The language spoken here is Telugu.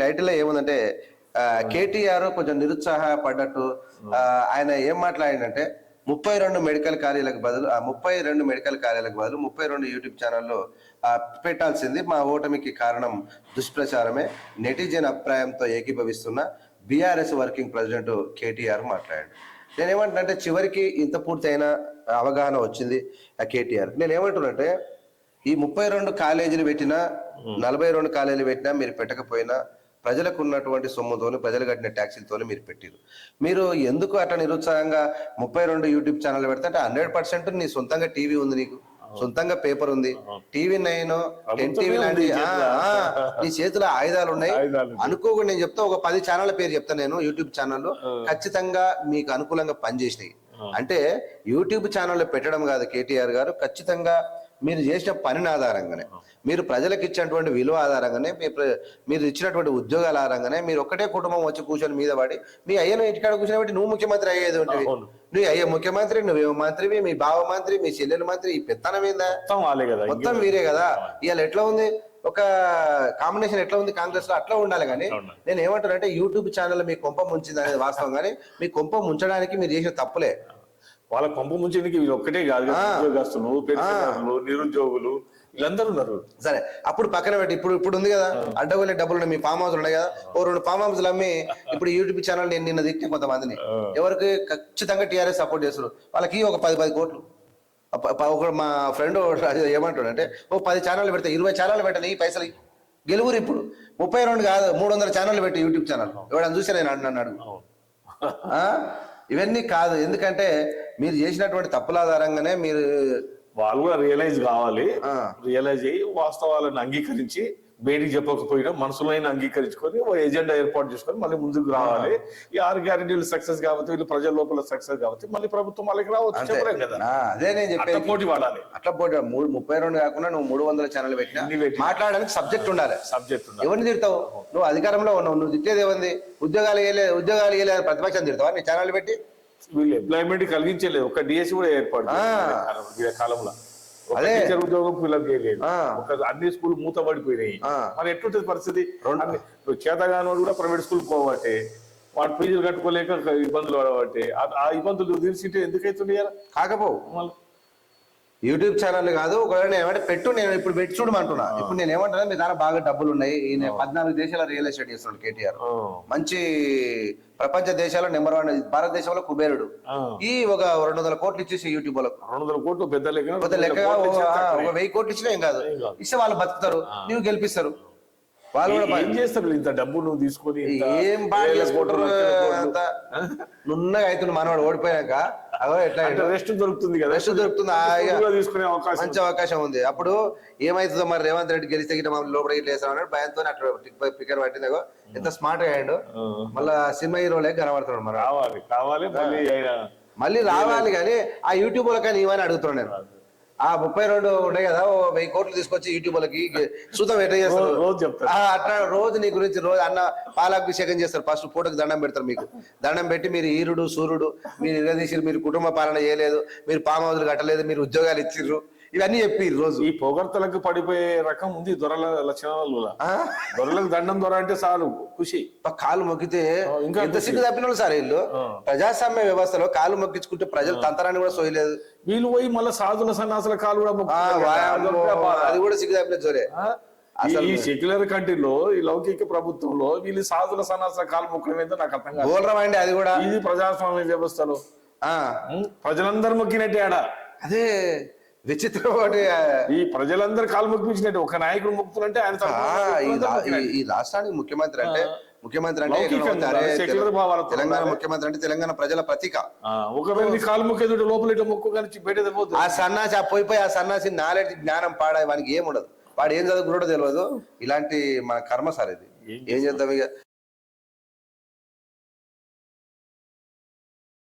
టైటిల్ ఏముందంటే కేటీఆర్ కొంచెం నిరుత్సాహపడ్డట్టు ఆయన ఏం మాట్లాడిందంటే ముప్పై రెండు మెడికల్ కార్యాలకు బదులు ఆ ముప్పై రెండు మెడికల్ కార్యాలకు బదులు ముప్పై రెండు యూట్యూబ్ ఛానల్లో పెట్టాల్సింది మా ఓటమికి కారణం దుష్ప్రచారమే. నెటిజన్ అభిప్రాయంతో ఏకీభవిస్తున్న బీఆర్ఎస్ వర్కింగ్ ప్రెసిడెంట్ కేటీఆర్ మాట్లాడాడు. నేనేమంటున్నా చివరికి ఇంత పూర్తయిన అవగాహన వచ్చింది ఆ కేటీఆర్. నేను ఏమంటున్నంటే ఈ ముప్పై రెండు కాలేజీలు పెట్టినా నలభై రెండు కాలేజీలు పెట్టినా మీరు పెట్టకపోయినా ప్రజలకు ఉన్నటువంటి సొమ్ముతోని ప్రజలు కట్టిన ట్యాక్సీలతోని మీరు పెట్టిరు మీరు ఎందుకు అట్లా నిరుత్సాహంగా ముప్పై రెండు యూట్యూబ్ ఛానల్ పెడితే అంటే హండ్రెడ్ పర్సెంట్ నీ సొంతంగా టీవీ ఉంది నీకు. సొంతంగా పేపర్ ఉంది. టీవీ నైన్ టెన్ టీవీ లాంటి నీ చేతిలో. ఆయుధాలు ఉన్నాయి. అనుకోకుండా నేను చెప్తా ఒక పది ఛానళ్ళ పేరు చెప్తా నేను యూట్యూబ్ ఛానల్ ఖచ్చితంగా మీకు అనుకూలంగా పనిచేసినాయి. అంటే యూట్యూబ్ ఛానల్ పెట్టడం కాదు కేటీఆర్ గారు. ఖచ్చితంగా మీరు చేసిన పనిని ఆధారంగానే మీరు ప్రజలకు ఇచ్చినటువంటి విలువ ఆధారంగానే మీ మీరు ఇచ్చినటువంటి ఉద్యోగాల ఆధారంగానే మీరు ఒక్కటే కుటుంబం వచ్చి కూర్చొని మీద పడి మీ అయ్యను ఇంటికాడ కూర్చొని బట్టి నువ్వు ముఖ్యమంత్రి అయ్యేది ఉంటుంది. నువ్వు అయ్యే ముఖ్యమంత్రి నువ్వేమో మంత్రివి మీ బావ మంత్రి మీ చెల్లెలు మంత్రి ఈ పెత్తనం ఏందా? మొత్తం వాళ్ళే కదా. మొత్తం వీరే కదా. ఇవాళ ఎట్లా ఉంది? ఒక కాంబినేషన్ ఎట్లా ఉంది కాంగ్రెస్లో అట్లా ఉండాలి కానీ. నేను ఏమంటానంటే యూట్యూబ్ ఛానల్ మీ కొంప ముంచింది అనేది వాస్తవం కానీ మీ కొంప ముంచడానికి మీరు చేసిన తప్పులే. వాళ్ళ కొంప వీళ్ళు ఒక్కటే కాదు. ఉద్యోగస్తులు పెన్షనర్లు నిరుద్యోగులు వీళ్ళందరూ ఉన్నారు. సరే అప్పుడు పక్కన పెట్టి ఇప్పుడు ఇప్పుడు ఉంది కదా అడ్డగోలే డబ్బులు మీ ఫామ్ హౌస్ ఉన్నాయి కదా ఓ రెండు ఫామ్ హౌస్లు అమ్మి ఇప్పుడు యూట్యూబ్ ఛానల్ నేను నిన్న తిట్టిన కొంతమందిని. ఎవరికి ఖచ్చితంగా టీఆర్ఎస్ సపోర్ట్ చేస్తారు. వాళ్ళకి ఒక పది పది కోట్లు. అప్ప- ప- ఒక మా ఫ్రెండ్ ఏమంటాడు అంటే ఓ పది ఛానల్ పెడితే ఇరవై ఛానల్ పెట్టాలి ఈ పైసలు. గెలువురు ఇప్పుడు. ముప్పై రెండు కాదు మూడు వందల ఛానల్ పెట్టి యూట్యూబ్ ఛానల్ ఎవడని చూసా నేను. ఆ? ఇవన్నీ కాదు ఎందుకంటే మీరు చేసినటువంటి తప్పుల ఆధారంగానే మీరు వాళ్ళు కూడా రియలైజ్ కావాలి. రియలైజ్ అయ్యి వాస్తవాలను అంగీకరించి బయటికి చెప్పకపోయినా మనసులైన అంగీకరించుకొని ఓ ఎజెండా ఏర్పాటు చేసుకొని మళ్ళీ ముందుకు రావాలి. ఈ ఆరు గ్యారెంటీలు సక్సెస్ కాబట్టి వీళ్ళు ప్రజల లోపల సక్సెస్ కాబట్టి మళ్ళీ ప్రభుత్వం వాళ్ళకి రావచ్చు. చెప్పలేం కదా. అదే నేను చెప్పేది. పోటీ పడాలి అట్లా పోటీ మూడు ముప్పై రెండు కాకుండా నువ్వు మూడు వందల ఛానల్ పెట్టినా. మాట్లాడడానికి సబ్జెక్ట్ ఉండాలి. సబ్జెక్ట్ ఎవరిని తిడతావు? నువ్వు అధికారంలో ఉన్నావు. నువ్వు తిట్టేది ఏముంది ఉద్యోగాలు ఇవ్వలే ఉద్యోగాలు ఇవ్వలే ప్రతిపక్షం తిడతావా? నీ ఛానల్ పెట్టి? వీళ్ళు ఎంప్లాయ్మెంట్ కలిగించలేదు. ఒక డిఎస్సి కూడా ఏర్పాటు కాలంలో. అదే. టీచర్ ఉద్యోగం ఫిల్అప్ చేయలేదు అన్ని స్కూల్ మూతబడిపోయినాయి ఆ. మరి ఎట్లుంటది పరిస్థితి? చేతగానోడు కూడా ప్రైవేట్ స్కూల్ పోవట్టే. వాడు ఫీజులు కట్టుకోలేక ఇబ్బందులు పడబట్టే. ఆ- ఇబ్బందులు తెలిసింటే ఎందుకైతుంది కాకపోవు మళ్ళీ యూట్యూబ్ ఛానల్ కాదు ఒకవేళ నేను ఏమంటే పెట్టు నేను ఇప్పుడు పెట్టి చూడమంటున్నా. ఇప్పుడు నేను ఏమంటున్నా మీ దాని బాగా డబ్బులు ఉన్నాయి ఈయన పద్నాలుగు దేశాల రియల్ ఎస్టేట్ చేస్తున్నాడు కేటీఆర్. మంచి ప్రపంచ దేశాల్లో నెంబర్ వన్ భారతదేశంలో కుబేరుడు. ఈ ఒక రెండు వందల కోట్లు ఇచ్చేసి యూట్యూబ్ వాళ్ళకు. రెండు వందల కోట్లు పెద్ద లెక్క పెద్ద లెక్కగా ఒక వెయ్యి కోట్లు ఇచ్చినా ఏం కాదు. ఇస్తే వాళ్ళు బతుకుతారు నువ్వు గెలిపిస్తారు. వాళ్ళు కూడా ఏం చేస్తారు ఇంత డబ్బు నువ్వు తీసుకొని ఏం బాగా చేసుకుంటారు. అంత? నున్నగా అవుతుంది మనవాడు ఓడిపోయాక రెస్ట్ దొరుకుతుంది కదా. రెస్ట్ దొరుకుతుంది. తీసుకునే అవకాశం మంచి అవకాశం ఉంది. అప్పుడు ఏమైతుందో మరి రేవంత్ రెడ్డి గెలిస్తే గిట్ట మమ్మల్ని లోపలికి ఇట్లా వేస్తాం అన్నాడు. భయంతో అట్లా పికర్ పట్టిందో. ఎంత స్మార్ట్గా అయ్యాడు. మళ్ళా సినిమా హీరోలే కనబడుతున్నాడు మరి. కావాలి కావాలి. మళ్ళీ రావాలి కానీ ఆ యూట్యూబ్ వాళ్ళకి నీవని అడుగుతున్నాను నేను. ఆ ముప్పై రెండు ఉన్నాయి కదా ఓ వెయ్యి కోట్లు తీసుకొచ్చి యూట్యూబ్ వాళ్ళకి చూద్దాం ఎట్లా చేస్తారు. రోజు- చెప్తారు. అట్లా రోజు నీ గురించి రోజు అన్న పాలాభిషేకం చేస్తారు. ఫస్ట్ పూటకు దండం పెడతారు మీకు. దండం పెట్టి మీరు ఈరుడు సూర్యుడు మీరు ఇరగదీసిరు మీరు కుటుంబ పాలన చేయలేదు మీరు పామ హౌజులు కట్టలేదు మీరు ఉద్యోగాలు ఇచ్చిర్రు. ఇవన్నీ చెప్పి రోజు. ఈ పొగడ్తలకు పడిపోయే రకం ఉంది దొరల లక్షణాలు? దొరలకు దండం దొర అంటే చాలు ఖుషి. కాలు మొక్కితే ఇంకా ఎంత సిగ్గు తప్పిన వాళ్ళు సార్ వీళ్ళు. ప్రజాస్వామ్య వ్యవస్థలో కాలు మొక్కించుకుంటే ప్రజలు తంతరాన్ని కూడా సోయలేదు. వీళ్ళు పోయి మళ్ళీ సాధుల సన్నాసుల కాలు కూడా. అది కూడా సిగ్గు తప్పిన జోరే? ఈ- సెక్యులర్ కంట్రీలో ఈ లౌకిక ప్రభుత్వంలో వీళ్ళు సాధుల సన్నాసుల కాలు మొక్కడం ఏంటో నాకు అర్థం కాదు. గోల్రం అండి అది కూడా. ఇది ప్రజాస్వామ్య వ్యవస్థలో? ప్రజలందరూ మొక్కినట్టే ఆడ. అదే. విచిత్రం ఒకటి ఆ, ఈ ప్రజలందరూ కాలు మొక్కించినట్టు ఒక నాయకుడు మొక్కుతున్నట్టే ఆయన ఈ రాష్ట్రానికి ముఖ్యమంత్రి అంటే ముఖ్యమంత్రి అంటే తెలంగాణ. ముఖ్యమంత్రి అంటే తెలంగాణ ప్రజల ప్రతీక ఆ, ఒకవేళ నీ కాలు మొక్కేది లోపల ఇట్లా మొక్కు కానీ బయట ఆ సన్నాసి ఆ పోయి పోయి ఆ సన్నాసి నాలెడ్జ్ జ్ఞానం పాడా వానికి ఏం ఉండదు వాడు ఏం చదువుకున్నాడో తెలియదు. ఇలాంటి మన కర్మ సార్ ఇది. ఏం చేద్దాం ఇక?